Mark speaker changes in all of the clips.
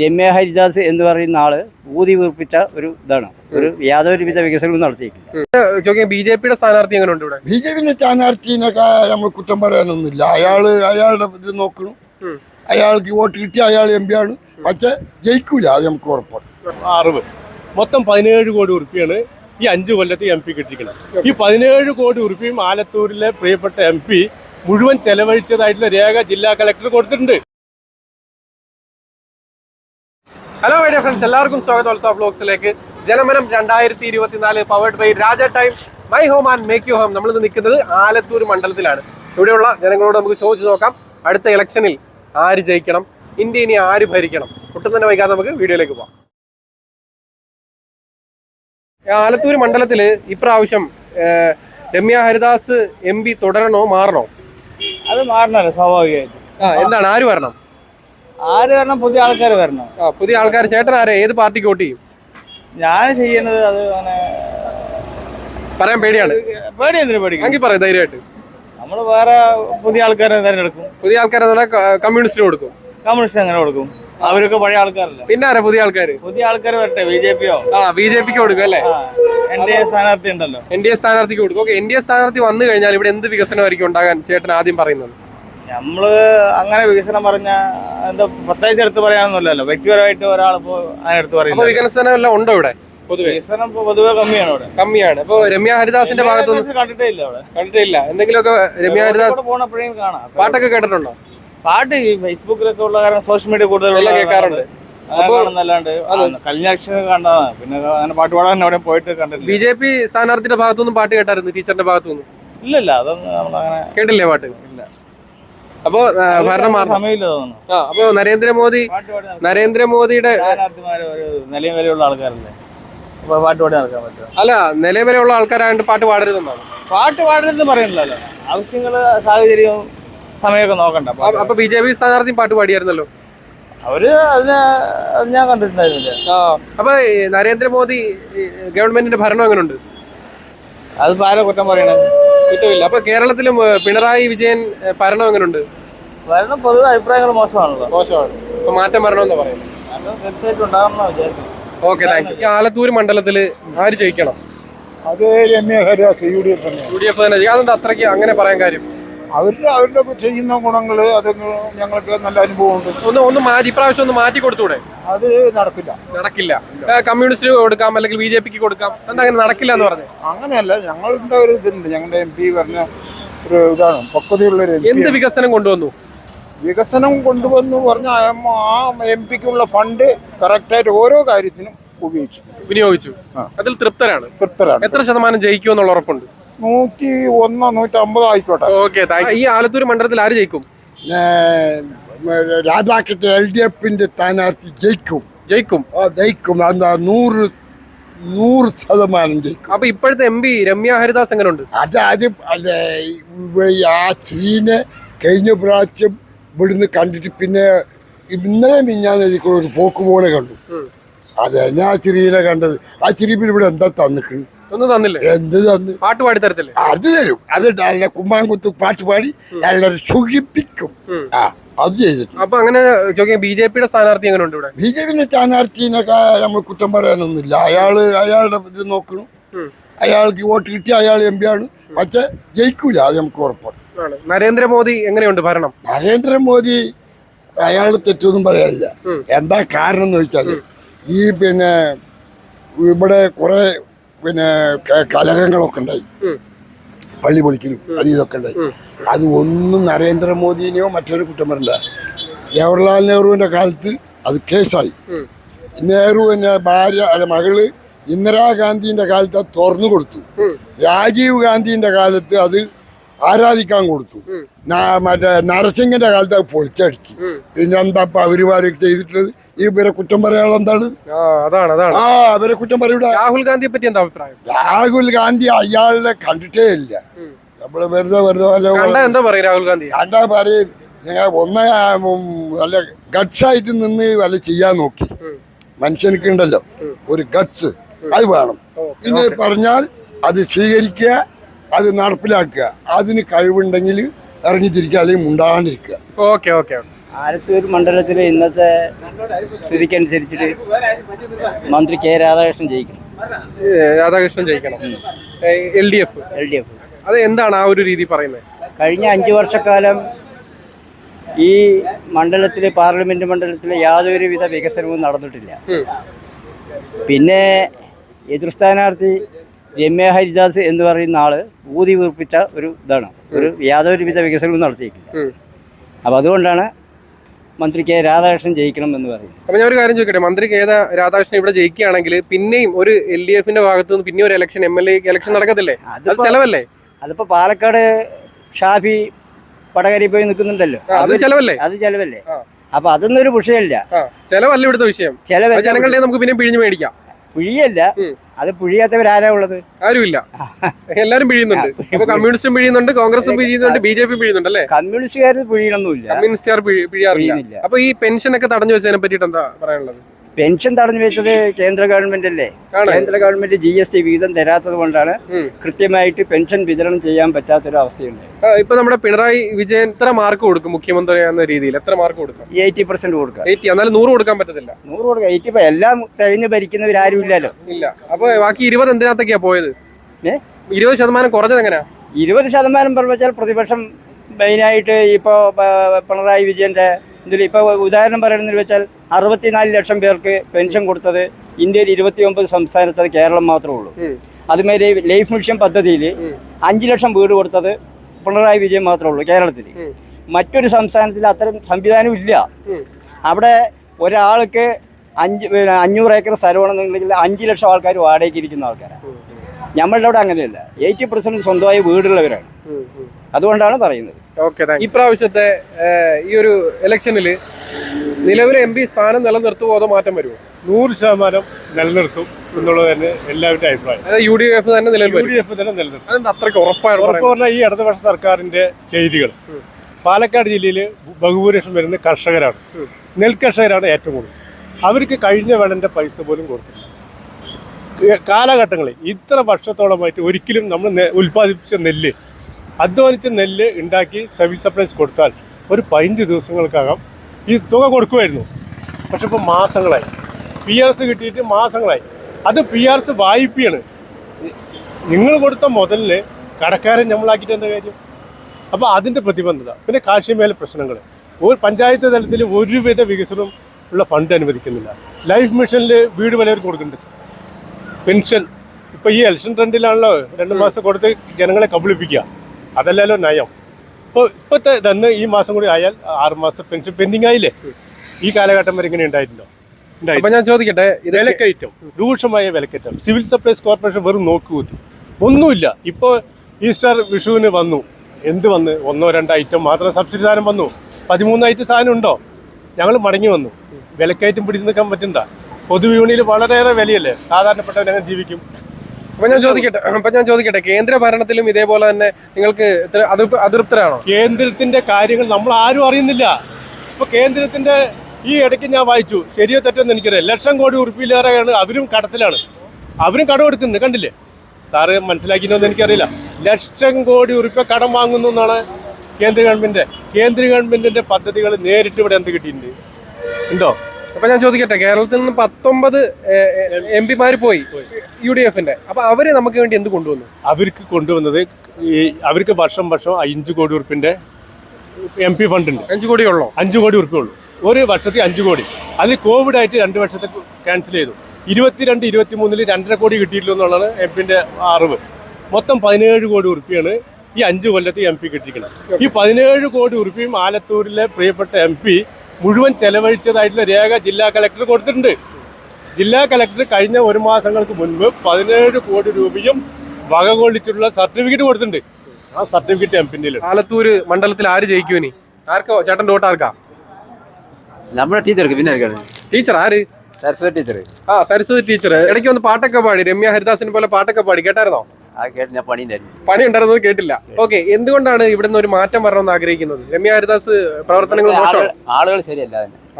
Speaker 1: രമ്യ ഹരിദാസ് എന്ന് പറയുന്ന ആൾ ഊതി വീർപ്പിച്ച ഒരു ഇതാണ്. ഒരു യാതൊരുവിധ വികസനവും നടത്തിയിട്ടില്ല.
Speaker 2: ബി ജെ പിയുടെ സ്ഥാനാർത്ഥി എങ്ങനെ ഉണ്ട് ഇവിടെ?
Speaker 3: ബി ജെ പിന്റെ സ്ഥാനാർത്ഥിനൊക്കെ നമ്മൾ കുറ്റം പറയാനൊന്നുമില്ല. അയാൾ അയാളുടെ ഇത് നോക്കണം. അയാൾക്ക് വോട്ട് കിട്ടി അയാൾ എം പി ആണ്. പക്ഷെ ജയിക്കൂല അത് നമുക്ക് ഉറപ്പാണ്.
Speaker 4: അറിവ് മൊത്തം പതിനേഴ് കോടി ഉറുപ്പിയാണ് ഈ അഞ്ചു കൊല്ലത്ത് എം പി കിട്ടിയിരിക്കുന്നത്. ഈ പതിനേഴ് കോടി ഉറുപ്പിയും ആലത്തൂരിലെ പ്രിയപ്പെട്ട എം പി മുഴുവൻ ചെലവഴിച്ചതായിട്ടുള്ള രേഖ ജില്ലാ കളക്ടർ കൊടുത്തിട്ടുണ്ട്.
Speaker 2: ഹലോ മൈഡിയ ഫ്രണ്ട്സ് എല്ലാവർക്കും സ്വാഗതം. ഓൾസോ ബ്ലോഗ്സിലേക്ക് ജനമനം രണ്ടായിരത്തി ഇരുപത്തിനാല് powered by Raja time my home and make you home നമ്മളിന്ന് നിൽക്കുന്നത് ആലത്തൂർ മണ്ഡലത്തിലാണ്. ഇവിടെയുള്ള ജനങ്ങളോട് നമുക്ക് ചോദിച്ചു നോക്കാം. അടുത്ത ഇലക്ഷനിൽ ആര് ജയിക്കണം? ഇന്ത്യ ഇനി ആര് ഭരിക്കണം? ഒട്ടും തന്നെ വൈകാതെ നമുക്ക് വീഡിയോയിലേക്ക് പോവാം. ആലത്തൂർ മണ്ഡലത്തിൽ ഇപ്രാവശ്യം രമ്യ ഹരിദാസ് എം പി തുടരണോ? മാറണോ?
Speaker 1: അത് മാറണല്ലോ സ്വാഭാവികമായിട്ട്.
Speaker 2: ആ എന്താണ്? ആര് വരണം?
Speaker 1: ആര് വരണം? പുതിയ ആൾക്കാർ വരണം?
Speaker 2: ആ പുതിയ ആൾക്കാർ ചേട്ടൻ ആരെ? ഏത് പാർട്ടിക്ക് വോട്ട് ചെയ്യും?
Speaker 1: ഞാൻ ചെയ്യുന്നത് അത് അങ്ങനെ
Speaker 2: പറയാൻ പേടിയാണ്.
Speaker 1: പേടി എന്തിനു പേടിക്കും
Speaker 2: എങ്കിൽ പറയാം ധൈര്യമായിട്ട്.
Speaker 1: നമ്മൾ വേറെ പുതിയ ആൾക്കാരെ തിരഞ്ഞെടുക്കും
Speaker 2: പുതിയ ആൾക്കാരെ തന്നെ കമ്മ്യൂണിസ്റ്റിന് കൊടുക്കും.
Speaker 1: കമ്മ്യൂണിസ്റ്റ് അങ്ങനെ കൊടുക്കും. അവരൊക്കെ പഴയ ആൾക്കാരല്ല?
Speaker 2: പിന്നെ ആരാ പുതിയ ആൾക്കാർ
Speaker 1: പുതിയ ആൾക്കാർ വരട്ടെ ബി ജെ പിയോ?
Speaker 2: ആ ബി ജെ പിക്ക് കൊടുക്കും അല്ലേ?
Speaker 1: എൻ ഡി എ സ്ഥാനാർത്ഥി ഉണ്ടല്ലോ.
Speaker 2: എൻ ഡി എ സ്ഥാനാർത്ഥിക്ക് കൊടുക്കും. ഓക്കെ എൻ ഡി എ സ്ഥാനാർത്ഥി വന്നു കഴിഞ്ഞാൽ ഇവിടെ എന്ത് വികസനമായിരിക്കും ഉണ്ടാകാൻ ചേട്ടൻ ആദ്യം പറയുന്നത്?
Speaker 1: നമ്മൾ അങ്ങനെ വികസനം പറഞ്ഞ എന്താ പ്രത്യേകിച്ച് എടുത്ത് പറയാനൊന്നുമില്ലല്ലോ. വ്യക്തിപരമായിട്ട് ഒരാൾ അങ്ങനെ എടുത്ത് പറയുന്നത്
Speaker 2: വികസനം എല്ലാം ഉണ്ടോ ഇവിടെ? പൊതുവെ?
Speaker 1: വികസനം ഇപ്പൊ പൊതുവെ കമ്മിയാണ് അവിടെ
Speaker 2: കമ്മിയാണ്. ഇപ്പൊ രമ്യ ഹരിദാസിന്റെ ഭാഗത്ത്
Speaker 1: കണ്ടിട്ടേ ഇല്ല അവിടെ
Speaker 2: കണ്ടിട്ടില്ല. എന്തെങ്കിലുമൊക്കെ രമ്യ ഹരിദാസ്
Speaker 1: പോണപ്പോഴേ കാണാം.
Speaker 2: പാട്ടൊക്കെ കേട്ടിട്ടുണ്ടോ?
Speaker 1: പാട്ട് ഈ ഫേസ്ബുക്കിലൊക്കെ ഉള്ള കാരണം സോഷ്യൽ മീഡിയ കൂടുതലുള്ള
Speaker 2: കേൾക്കാറുണ്ട്.
Speaker 1: കാണുന്നല്ലാണ്ട്. കല്യാണം കണ്ടതാണ്. പിന്നെ അങ്ങനെ പാട്ട് പാടാൻ അവിടെ പോയിട്ട് കണ്ടിട്ടില്ല.
Speaker 2: ബി ജെ പി സ്ഥാനാർത്ഥിയുടെ ഭാഗത്തുനിന്നും പാട്ട് കേട്ടായിരുന്നു ടീച്ചറിന്റെ ഭാഗത്തുനിന്നും?
Speaker 1: ഇല്ലല്ല അതൊന്നും നമ്മളങ്ങനെ
Speaker 2: കേട്ടില്ലേ പാട്ട്?
Speaker 1: ഇല്ല.
Speaker 2: അപ്പോ ഭരണം മാറണം ആ അപ്പോ നരേന്ദ്രമോദി നരേന്ദ്രമോദിയുടെ
Speaker 1: നിലയും ആൾക്കാരല്ലേ? പാട്ട് പാടി നടക്കാൻ പറ്റുമോ?
Speaker 2: അല്ല നിലവിലുള്ള ആൾക്കാരായിട്ട് പാട്ട് പാടരുതെന്നാണ്.
Speaker 1: പാട്ട് പാടരുതെന്ന് പറയുന്നില്ലല്ലോ. ആവശ്യങ്ങൾ സാഹചര്യവും സമയമൊക്കെ നോക്കണ്ട. അപ്പൊ
Speaker 2: ബി ജെ പി സ്ഥാനാർത്ഥി പാട്ട് പാടിയായിരുന്നല്ലോ.
Speaker 1: അവർ അതിനെ ഞാൻ കണ്ടിട്ടുണ്ടായിരുന്നില്ല.
Speaker 2: അപ്പൊ നരേന്ദ്രമോദി ഗവൺമെന്റിന്റെ ഭരണം എങ്ങനെയുണ്ട്
Speaker 1: അത് ആരെ കുറ്റം പറയണേ?
Speaker 2: കുറ്റമില്ല. അപ്പൊ കേരളത്തിലും പിണറായി വിജയൻ ഭരണം ഭരണം എങ്ങനെയുണ്ട്
Speaker 1: വരണം പൊതുവെ അഭിപ്രായങ്ങൾ മോശമാണല്ലോ.
Speaker 2: മോശമാണ്. അപ്പൊ മാറ്റം വരണമെന്ന്
Speaker 1: പറയും. തീർച്ചയായിട്ടും
Speaker 2: ഓക്കെ താങ്ക് യു ഈ ആലത്തൂർ മണ്ഡലത്തിൽ ആര് ജയിക്കണം?
Speaker 5: അത് Ramya Haridas U D F തന്നെ.
Speaker 2: യു ഡി എഫ് തന്നെ ജയിക്കണം. അതെന്താ അത്രയ്ക്ക് അങ്ങനെ പറയാൻ കാര്യം?
Speaker 5: അവരുടെ അവരുടെ ചെയ്യുന്ന ഗുണങ്ങൾ അത് ഞങ്ങൾക്ക് നല്ല അനുഭവമുണ്ട്
Speaker 2: ഒന്ന് ഒന്ന് മാറ്റി ഇപ്രാവശ്യം ഒന്ന് മാറ്റി കൊടുത്തൂടെ?
Speaker 5: അത് നടക്കില്ല.
Speaker 2: നടക്കില്ല. കമ്മ്യൂണിസ്റ്റ് കമ്മ്യൂണിസ്റ്റിന് കൊടുക്കാം അല്ലെങ്കിൽ ബി ജെ പിക്ക് കൊടുക്കാം. എന്താ അങ്ങനെ നടക്കില്ല എന്ന് പറഞ്ഞു?
Speaker 5: അങ്ങനെയല്ല ഞങ്ങളുടെ ഒരു ഇതുണ്ട്. ഞങ്ങളുടെ എം പി പറഞ്ഞ ഒരു ഇതാണ്. പക്വതയുള്ള ഒരു എം
Speaker 2: എന്ത് വികസനം കൊണ്ടുവന്നു?
Speaker 5: വികസനം കൊണ്ടുവന്നു പറഞ്ഞ ആ എം പിക്കുള്ള ഫണ്ട് കറക്റ്റായിട്ട് ഓരോ കാര്യത്തിനും ഉപയോഗിച്ചു.
Speaker 2: വിനിയോഗിച്ചു. അതിൽ തൃപ്തരാണ്.
Speaker 5: തൃപ്തരാണ്.
Speaker 2: എത്ര ശതമാനം ജയിക്കും എന്നുള്ള ഉറപ്പുണ്ട്?
Speaker 5: നൂറ്റി ഒന്ന് നൂറ്റി അമ്പത് ആയിക്കോട്ടെ
Speaker 2: ഓക്കെ ഈ ആലത്തൂർ മണ്ഡലത്തിൽ ആര് ജയിക്കും?
Speaker 3: രാജാക്കത്തെ എൽ ഡി എഫിന്റെ സ്ഥാനാർത്ഥി ജയിക്കും.
Speaker 2: ജയിക്കും.
Speaker 3: ജയിക്കും. എന്താ നൂറ് നൂറ് ശതമാനം ജയിക്കും.
Speaker 2: അപ്പൊ ഇപ്പോഴത്തെ എം പി രമ്യ ഹരിദാസ് എങ്ങനെയുണ്ട്
Speaker 3: അത് അത് ആ സ്ത്രീനെ കഴിഞ്ഞ പ്രാവശ്യം ഇവിടുന്ന് കണ്ടിട്ട് പിന്നെ ഇന്നലെ മിഞ്ഞാന്നേക്കുള്ള ഒരു പോക്ക് പോലെ കണ്ടു. അതന്നെ ആ ചിരിയിലെ കണ്ടത്. ആ ചിരി പിന്നെ ഇവിടെ എന്താ തന്നിക്കണ്
Speaker 2: ഒന്നും തന്നില്ലേ?
Speaker 3: എന്ത് തന്നു?
Speaker 2: പാട്ട് പാടി തരത്തില്ലേ?
Speaker 3: അത് തരും. അത് നല്ല കുമ്മാങ്കുത്ത് പാട്ട് പാടി നല്ല സുഖിപ്പിക്കും. ആ അത് ചെയ്തിട്ടുണ്ട്.
Speaker 2: അപ്പൊ അങ്ങനെ ചോദിക്കാം ബി ജെ പിയുടെ സ്ഥാനാർത്ഥി എങ്ങനെയുണ്ട് ഇവിടെ?
Speaker 3: ബി ജെ പിന്റെ സ്ഥാനാർത്ഥിനൊക്കെ നമ്മൾ കുറ്റം പറയാനൊന്നുമില്ല. അയാൾ അയാളുടെ ഇത് നോക്കണം. അയാൾക്ക് വോട്ട് കിട്ടി അയാൾ എം പി ആണ്. പക്ഷെ ജയിക്കൂല അത് നമുക്ക് ഉറപ്പാണ്.
Speaker 2: ആണ്. നരേന്ദ്രമോദി എങ്ങനെയുണ്ട് ഭരണം?
Speaker 3: നരേന്ദ്രമോദി അയാൾ തെറ്റൊന്നും പറയാനില്ല. എന്താ കാരണം എന്ന് വെച്ചാൽ ഈ പിന്നെ ഇവിടെ കുറെ പിന്നെ കലഹങ്ങളൊക്കെ ഉണ്ടായി. പള്ളി പൊളിക്കലും അത് ഇതൊക്കെ ഉണ്ടായി. അത് ഒന്നും നരേന്ദ്രമോദിനെയോ മറ്റൊരു കുറ്റം പറയില്ല ജവഹർലാൽ നെഹ്റുവിന്റെ കാലത്ത് അത് കേസായി. നെഹ്റു എന്നെ ഭാര്യ അല്ല മകൾ ഇന്ദിരാഗാന്ധിന്റെ കാലത്ത് അത് തുറന്നു കൊടുത്തു. രാജീവ് ഗാന്ധിന്റെ കാലത്ത് അത് ആരാധിക്കാൻ കൊടുത്തു. മറ്റേ നരസിംഹന്റെ കാലത്ത് പൊളിച്ചടിക്കി. പിന്നെ എന്താ ഇപ്പൊ അവർ ചെയ്തിട്ടുള്ളത്? ഈ ഇവരെ കുറ്റം പറയാനുള്ള എന്താണ്?
Speaker 2: ആ
Speaker 3: അവരെ കുറ്റം പറയൂല.
Speaker 2: രാഹുൽ ഗാന്ധിയെ പറ്റി എന്താ അഭിപ്രായം?
Speaker 3: രാഹുൽ ഗാന്ധി അയാളെ കണ്ടിട്ടേ ഇല്ല.
Speaker 2: നമ്മുടെ
Speaker 3: നമ്മൾ വെറുതെ വെറുതെ
Speaker 2: എന്താ പറയും രാഹുൽ ഗാന്ധി?
Speaker 3: കണ്ടാ പറയും. ഞങ്ങൾ ഒന്ന് നല്ല ഗഡ്സായിട്ട് നിന്ന് വല്ല ചെയ്യാൻ നോക്കി. മനുഷ്യനക്ക് ഉണ്ടല്ലോ. ഒരു ഗഡ്സ് അത് വേണം. പിന്നെ പറഞ്ഞാൽ അത് സ്വീകരിക്കുക. അത് നടപ്പിലാക്കുക. അതിന് കഴിവുണ്ടെങ്കിൽ ഇറങ്ങിത്തിരിക്കുക അല്ലെങ്കിൽ മുണ്ടാണ്ടിരിക്കുക.
Speaker 2: ഓക്കെ ഓക്കെ
Speaker 6: ആലത്തൂർ മണ്ഡലത്തിലെ ഇന്നത്തെ സ്ഥിതിക്കനുസരിച്ചിട്ട് മന്ത്രി കെ രാധാകൃഷ്ണൻ ജയിക്കണം.
Speaker 2: രാധാകൃഷ്ണൻ ജയിക്കണം. L D F.
Speaker 6: L D F.
Speaker 2: അത് എന്താണ് ആ ഒരു രീതി പറയുന്നത്?
Speaker 6: കഴിഞ്ഞ അഞ്ച് വർഷക്കാലം ഈ മണ്ഡലത്തിലെ പാർലമെന്റ് മണ്ഡലത്തിലെ യാതൊരുവിധ വികസനവും നടന്നിട്ടില്ല. പിന്നെ എതിർ സ്ഥാനാർത്ഥി രമ്യ ഹരിദാസ് എന്ന് പറയുന്ന ആൾ ഊതി വീർപ്പിച്ച ഒരു ഇതാണ്. ഒരു യാതൊരുവിധ വികസനവും നടത്തിയിട്ടില്ല. അപ്പോൾ അതുകൊണ്ടാണ് മന്ത്രി കെ രാധാകൃഷ്ണൻ ജയിക്കണം എന്ന് പറയുന്നത്.
Speaker 2: അപ്പൊ ഞാൻ ഒരു കാര്യം ചോദിക്കട്ടെ? മന്ത്രി കെ രാധാകൃഷ്ണൻ ഇവിടെ ജയിക്കുകയാണെങ്കിൽ പിന്നെയും ഒരു എൽ ഡി എഫിന്റെ ഭാഗത്ത് നിന്ന് പിന്നെ ഒരു election M L A election നടക്കത്തില്ലേ? അത് ചിലവല്ലേ?
Speaker 6: അതിപ്പോ പാലക്കാട് ഷാഫി വടകരി പോയി നിൽക്കുന്നുണ്ടല്ലോ.
Speaker 2: അത് ചെലവല്ലേ?
Speaker 6: അത് ചെലവല്ലേ? അപ്പൊ അതൊന്നും ഒരു വിഷയമല്ല.
Speaker 2: ചെലവല്ല ഇവിടുത്തെ വിഷയം?
Speaker 6: ചെലവ്
Speaker 2: ജനങ്ങളുടെ നമുക്ക് പിന്നെ പിഴിഞ്ഞു മേടിക്കാം.
Speaker 6: പുഴിയല്ല. അത് പിഴിയാത്തവരാരാ ഉള്ളത്?
Speaker 2: ആരുമില്ല. എല്ലാരും പിഴിയുന്നുണ്ട്. അപ്പൊ കമ്മ്യൂണിസ്റ്റും പിഴിയുന്നുണ്ട് കോൺഗ്രസും പിഴിയുന്നുണ്ട് ബി ജെ പി പിഴിയുന്നുണ്ട് അല്ലേ?
Speaker 6: കമ്മ്യൂണിസ്റ്റുകാർ പിഴിയണമൊന്നുമില്ല
Speaker 2: കമ്മ്യൂണിസ്റ്റുകാർ പിഴി- പിഴിയാറില്ല. അപ്പൊ ഈ പെൻഷൻ ഒക്കെ തടഞ്ഞു വെച്ചതിനെ പറ്റിട്ട് എന്താ പറയാനുള്ളത്?
Speaker 6: പെൻഷൻ തടഞ്ഞു വെച്ചത് കേന്ദ്ര ഗവൺമെന്റ് അല്ലേ? കേന്ദ്ര ഗവൺമെന്റ് ജി എസ് ടി വിഹിതം തരാത്തത് കൊണ്ടാണ് കൃത്യമായിട്ട് പെൻഷൻ വിതരണം ചെയ്യാൻ പറ്റാത്തൊരു അവസ്ഥയുണ്ട്.
Speaker 2: ഇപ്പൊ നമ്മുടെ പിണറായി വിജയൻ എത്ര മാർക്ക് കൊടുക്കും മുഖ്യമന്ത്രി എന്ന രീതിയിൽ? എത്ര മാർക്ക് കൊടുക്കും?
Speaker 6: എയ്റ്റി പെർസെന്റ് കൊടുക്കുക.
Speaker 2: എയ്റ്റി എന്നാലും നൂറ് കൊടുക്കാൻ പറ്റത്തില്ല.
Speaker 6: നൂറ് കൊടുക്കുക. എയ്റ്റി എല്ലാം തികഞ്ഞ് ഭരിക്കുന്നവരാരും ഇല്ലല്ലോ.
Speaker 2: ഇല്ല. അപ്പൊ ബാക്കി ഇരുപത് എന്തിനകത്തൊക്കെയാ പോയത്? ഇരുപത് ശതമാനം കുറഞ്ഞത് എങ്ങനെയാ
Speaker 6: ഇരുപത് ശതമാനം പറഞ്ഞാൽ പ്രതിപക്ഷം മെയിനായിട്ട് ഇപ്പോൾ പിണറായി വിജയന്റെ ഇതിൽ ഇപ്പോൾ ഉദാഹരണം പറയണമെന്ന് വെച്ചാൽ അറുപത്തിനാല് ലക്ഷം പേർക്ക് പെൻഷൻ കൊടുത്തത് ഇന്ത്യയിൽ ഇരുപത്തി ഒമ്പത് സംസ്ഥാനത്ത് അത് കേരളം മാത്രമേ ഉള്ളൂ. അതുമാതിരി ലൈഫ് മിഷൻ പദ്ധതിയിൽ അഞ്ച് ലക്ഷം വീട് കൊടുത്തത് പിണറായി വിജയൻ മാത്രമേ ഉള്ളൂ കേരളത്തിൽ മറ്റൊരു സംസ്ഥാനത്തിൽ അത്തരം സംവിധാനം ഇല്ല. അവിടെ ഒരാൾക്ക് അഞ്ച് പിന്നെ അഞ്ഞൂറ് ഏക്കർ സ്ഥലമാണെന്നുണ്ടെങ്കിൽ അഞ്ച് ലക്ഷം ആൾക്കാർ വാടകയ്ക്ക് ഇരിക്കുന്ന ആൾക്കാരാണ് നമ്മളുടെ അവിടെ അങ്ങനെയല്ല. എയ്റ്റി പെർസെന്റ് സ്വന്തമായി വീടുള്ളവരാണ്. അതുകൊണ്ടാണ് പറയുന്നത്.
Speaker 2: ഓക്കെ ഇപ്രാവശ്യത്തെ ഈ ഒരു ഇലക്ഷനിൽ നിലവിലെ എം പി സ്ഥാനം നിലനിർത്തുമോ അതോ മാറ്റം വരുമോ
Speaker 4: നൂറ് ശതമാനം നിലനിർത്തും എന്നുള്ളത് തന്നെ എല്ലാവരുടെ അഭിപ്രായം.
Speaker 2: അതായത് യു ഡി എഫ് തന്നെ
Speaker 4: യു ഡി എഫ് തന്നെ നിലനിർത്തും.
Speaker 2: അത്രയ്ക്ക് ഉറപ്പാണ്
Speaker 4: ഉറപ്പ് പറഞ്ഞാൽ ഈ ഇടതുപക്ഷ സർക്കാരിന്റെ ചെയ്തികൾ. പാലക്കാട് ജില്ലയിൽ ബഹുഭൂരിപക്ഷം വരുന്ന കർഷകരാണ്. നെൽകർഷകരാണ് ഏറ്റവും കൂടുതൽ. അവർക്ക് കഴിഞ്ഞ വേളന്റെ പൈസ പോലും കൊടുത്തില്ല കാലഘട്ടങ്ങളിൽ ഇത്ര വർഷത്തോളമായിട്ട് ഒരിക്കലും നമ്മൾ ഉൽപ്പാദിപ്പിച്ച നെല്ല് അധ്വാനിച്ച നെല്ല് ഉണ്ടാക്കി സിവിൽ സപ്ലൈസ് കൊടുത്താൽ ഒരു പതിനഞ്ച് ദിവസങ്ങൾക്കകം ഈ തുക കൊടുക്കുമായിരുന്നു. പക്ഷെ ഇപ്പോൾ മാസങ്ങളായി. പി ആർ എസ് കിട്ടിയിട്ട് മാസങ്ങളായി. അത് പി ആർ എസ് വായ്പയാണ് നിങ്ങൾ കൊടുത്ത മുതലിന് കടക്കാരൻ നമ്മളാക്കിയിട്ട് എന്താ കാര്യം? അപ്പോൾ അതിന്റെ പ്രതിബന്ധത പിന്നെ കാർഷികമേഖല പ്രശ്നങ്ങൾ ഒരു പഞ്ചായത്ത് തലത്തിൽ ഒരുവിധ വികസനം ഉള്ള ഫണ്ട് അനുവദിക്കുന്നില്ല. ലൈഫ് മിഷനിൽ വീട് വലവർക്ക് കൊടുക്കുന്നുണ്ട്. പെൻഷൻ ഇപ്പോൾ ഈ ഇലക്ഷൻ ട്രെൻഡിലാണല്ലോ രണ്ട് മാസം കൊടുത്ത് ജനങ്ങളെ കബളിപ്പിക്കുക. അതല്ലല്ലോ നയം. ഇപ്പോൾ ഇപ്പോഴത്തെ തന്നെ ഈ മാസം കൂടി ആയാൽ ആറ് മാസം പെൻഷൻ പെൻഡിങ് ആയില്ലേ? ഈ കാലഘട്ടം വരെ ഇങ്ങനെ ഉണ്ടായിട്ടുണ്ടോ ഉണ്ടായില്ല.
Speaker 2: അപ്പൊ ഞാൻ ചോദിക്കട്ടെ
Speaker 4: വിലക്കയറ്റം രൂക്ഷമായ വിലക്കയറ്റം. സിവിൽ സപ്ലൈസ് കോർപ്പറേഷൻ വെറും നോക്കുകൂത്തി ഒന്നുമില്ല. ഇപ്പോൾ ഈസ്റ്റർ വിഷുവിന് വന്നു. എന്ത് വന്ന്? ഒന്നോ രണ്ടോ ഐറ്റം മാത്രം സബ്സിഡി സാധനം വന്നു. പതിമൂന്ന് ഐറ്റം സാധനം ഉണ്ടോ? ഞങ്ങൾ മടങ്ങി വന്നു. വിലക്കയറ്റം പിടിച്ചു നിൽക്കാൻ പറ്റണ്ട. പൊതുവിപണിയിൽ വളരെയേറെ വിലയല്ലേ? സാധാരണപ്പെട്ടവരങ്ങനെ ജീവിക്കും?
Speaker 2: അപ്പൊ ഞാൻ ചോദിക്കട്ടെ അപ്പൊ ഞാൻ ചോദിക്കട്ടെ കേന്ദ്ര ഭരണത്തിലും ഇതേപോലെ തന്നെ നിങ്ങൾക്ക് അതൃപ്തരാണോ?
Speaker 4: കേന്ദ്രത്തിന്റെ കാര്യങ്ങൾ നമ്മൾ ആരും അറിയുന്നില്ല. ഇപ്പൊ കേന്ദ്രത്തിന്റെ ഈ ഇടയ്ക്ക് ഞാൻ വായിച്ചു ശരിയോ തെറ്റോന്ന് എനിക്കറിയാം ലക്ഷം കോടി ഉറുപ്പിയിലേറെയാണ് അവരും കടത്തിലാണ്. അവരും കടം എടുക്കുന്നത് കണ്ടില്ലേ? സാറ് മനസ്സിലാക്കിയെന്ന് എനിക്കറിയില്ല. ലക്ഷം കോടി ഉറുപ്പ്യ കടം വാങ്ങുന്നു എന്നാണ് കേന്ദ്ര ഗവൺമെന്റ് കേന്ദ്ര ഗവൺമെന്റിന്റെ പദ്ധതികൾ നേരിട്ട് ഇവിടെ എന്ത് കിട്ടിയിട്ടുണ്ട്? ഉണ്ടോ?
Speaker 2: അപ്പൊ ഞാൻ ചോദിക്കട്ടെ കേരളത്തിൽ നിന്ന് പത്തൊമ്പത് എം പിമാര് പോയി യു ഡി എഫിന്റെ. അപ്പൊ അവർ നമുക്ക് വേണ്ടി എന്ത് കൊണ്ടുവന്നു?
Speaker 4: അവർക്ക് കൊണ്ടുവന്നത് ഈ അവർക്ക് വർഷം വർഷം അഞ്ച് കോടി ഉറുപ്പിന്റെ എം പി ഫണ്ട് ഉണ്ട്.
Speaker 2: അഞ്ചു കോടി ഉള്ളൂ?
Speaker 4: അഞ്ചു കോടി ഉറുപ്പേ ഉള്ളൂ. ഒരു വർഷത്തിൽ അഞ്ചു കോടി. അതിൽ കോവിഡ് ആയിട്ട് രണ്ട് വർഷത്തെ ക്യാൻസൽ ചെയ്തു. ഇരുപത്തിരണ്ട് ഇരുപത്തി മൂന്നിൽ രണ്ടര കോടി കിട്ടിയിട്ടില്ല എന്നുള്ളതാണ് എം പിന്റെ അറിവ്. മൊത്തം പതിനേഴ് കോടി ഉറുപ്പിയാണ് ഈ അഞ്ച് കൊല്ലത്തിൽ എം പി കിട്ടിയിരിക്കുന്നത്. ഈ പതിനേഴ് കോടി ഉറുപ്പിയും ആലത്തൂരിലെ പ്രിയപ്പെട്ട എം പി മുഴുവൻ ചെലവഴിച്ചതായിട്ടുള്ള രേഖ ജില്ലാ കളക്ടർ കൊടുത്തിട്ടുണ്ട്. ജില്ലാ കളക്ടർ കഴിഞ്ഞ ഒരു മാസങ്ങൾക്ക് മുൻപ് പതിനേഴ് കോടി രൂപയും വക കൊള്ളിച്ചിട്ടുള്ള സർട്ടിഫിക്കറ്റ് കൊടുത്തിട്ടുണ്ട്. ആ സർട്ടിഫിക്കറ്റ് എം പിന്നിൽ
Speaker 2: ആലത്തൂര് മണ്ഡലത്തിൽ ആര് ജയിക്കും ഇനി? ആർക്കോ? ചേട്ടൻ വോട്ട് ആർക്കാ?
Speaker 7: നമ്മുടെ ടീച്ചർക്ക് പിന്നെ ആർക്കാണ്
Speaker 2: ടീച്ചർ ആര്?
Speaker 7: സരസ്വതി ടീച്ചർ.
Speaker 2: ആ സരസ്വതി ടീച്ചർ. ഇടയ്ക്ക് വന്ന് പാട്ടൊക്കെ പാടി. രമ്യ ഹരിദാസിനെ പോലെ പാട്ടൊക്കെ പാടി. കേട്ടായിരുന്നോ? പണി ഉണ്ടായിരുന്നത് കേട്ടില്ല. ഓക്കെ എന്തുകൊണ്ടാണ് ഇവിടുന്ന് ഒരു മാറ്റം വരണമെന്ന് ആഗ്രഹിക്കുന്നത്? രമ്യ ഹരിദാസ് പ്രവർത്തനങ്ങൾ മോശമാണ്?
Speaker 7: ആളുകൾ- ശരിയല്ല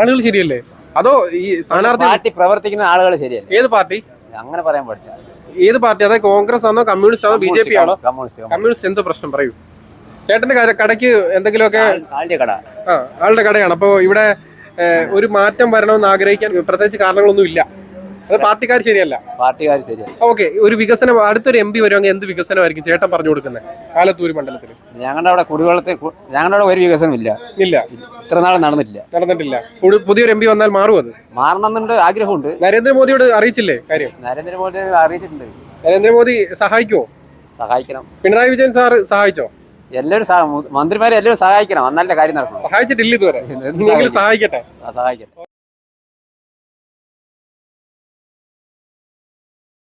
Speaker 2: ആളുകൾ ശരിയല്ലേ? അതോ ഈ സ്ഥാനാർത്ഥി
Speaker 7: പാർട്ടി പ്രവർത്തിക്കുന്ന ആളുകൾ ശരിയല്ല.
Speaker 2: ഏത് പാർട്ടി?
Speaker 7: അങ്ങനെ പറയാൻ പറ്റില്ല
Speaker 2: ഏത് പാർട്ടി? അതായത് കോൺഗ്രസ് ആണോ കമ്മ്യൂണിസ്റ്റ് ആണോ ബി ജെ പി ആണോ?
Speaker 7: കമ്മ്യൂണിസ്റ്റ്
Speaker 2: എന്ത് പ്രശ്നം പറയൂ. ചേട്ടന്റെ കാര്യം കടയ്ക്ക് എന്തെങ്കിലുമൊക്കെ
Speaker 7: ആളുടെ
Speaker 2: കടയാണ്. അപ്പോൾ ഇവിടെ ഒരു മാറ്റം വരണമെന്ന് ആഗ്രഹിക്കാൻ പ്രത്യേകിച്ച് കാരണങ്ങളൊന്നും ഇല്ല അത് പാർട്ടിക്കാർ ശരിയല്ല.
Speaker 7: പാർട്ടിക്കാർ ശരിയല്ല.
Speaker 2: ഓക്കെ ഒരു വികസനം അടുത്തൊരു എം പി വരുമെങ്കിൽ എന്ത് വികസനമായിരിക്കും ചേട്ടൻ പറഞ്ഞു കൊടുക്കുന്നത് ആലത്തൂർ മണ്ഡലത്തിൽ
Speaker 7: ഞങ്ങളുടെ അവിടെ കുടിവെള്ളത്തെ ഞങ്ങളുടെ അവിടെ ഒരു വികസനം ഇല്ല.
Speaker 2: ഇല്ല.
Speaker 7: ഇത്ര നാൾ നടന്നിട്ടില്ല.
Speaker 2: നടന്നിട്ടില്ല. പുതു- പുതിയൊരു എം പി വന്നാൽ മാറും അത്?
Speaker 7: മാറണമെന്നുണ്ട് ആഗ്രഹമുണ്ട്.
Speaker 2: നരേന്ദ്രമോദിയോട് അറിയിച്ചില്ലേ കാര്യം?
Speaker 7: നരേന്ദ്രമോദി അറിയിച്ചിട്ടുണ്ട്.
Speaker 2: നരേന്ദ്രമോദി സഹായിക്കുമോ
Speaker 7: സഹായിക്കണം.
Speaker 2: പിണറായി വിജയൻ സാർ സഹായിച്ചോ?
Speaker 7: എല്ലാവരും സഹ- മന്ത്രിമാരെ എല്ലാവരും സഹായിക്കണം. എന്നാലേ കാര്യം നടക്കും
Speaker 2: സഹായിച്ചിട്ടില്ല ഇതുവരെ. സഹായിക്കട്ടെ. സഹായിക്കട്ടെ.
Speaker 7: സഹായിക്കണം